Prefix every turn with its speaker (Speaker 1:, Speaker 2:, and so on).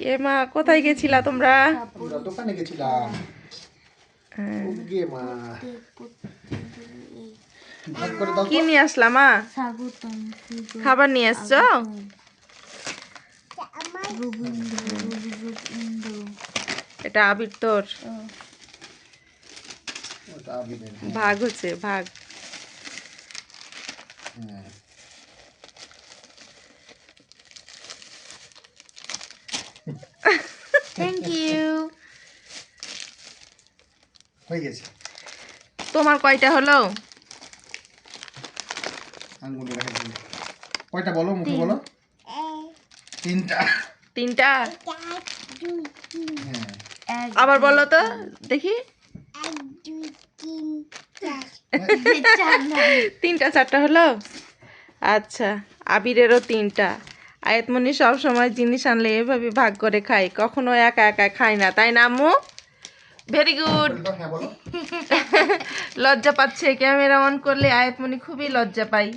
Speaker 1: এ মা কোথায় গেছিলা তোমরা?
Speaker 2: দোকানে গেছিলাম।
Speaker 1: হ্যাঁ। কি নিয়ে আসলাম মা? খাবার নিয়ে
Speaker 3: গোবিন্দ
Speaker 1: এটা আবির তোর। ভাগ হচ্ছে ভাগ।
Speaker 2: হ্যাঁ।
Speaker 3: থ্যাংক ইউ
Speaker 2: হয়ে গেছে।
Speaker 1: তোমার কয়টা হলো?
Speaker 2: আঙ্গুলে কয়টা বলো মুখে বলো? তিনটা।
Speaker 1: তিনটা?
Speaker 2: হ্যাঁ।
Speaker 1: আবার বলো তো দেখি। তিনটা চারটা হলো? আচ্ছা আবিরেরও তিনটা। আয়াতমনি সব সময় জিনিস আনলে এভাবে ভাগ করে খাই কখনো একা একা খাই না তাই না আম্মু ভেরি গুড
Speaker 2: হ্যাঁ
Speaker 1: লজ্জা পাচ্ছে ক্যামেরা অন করলে আয়তমনি খুবই লজ্জা পাই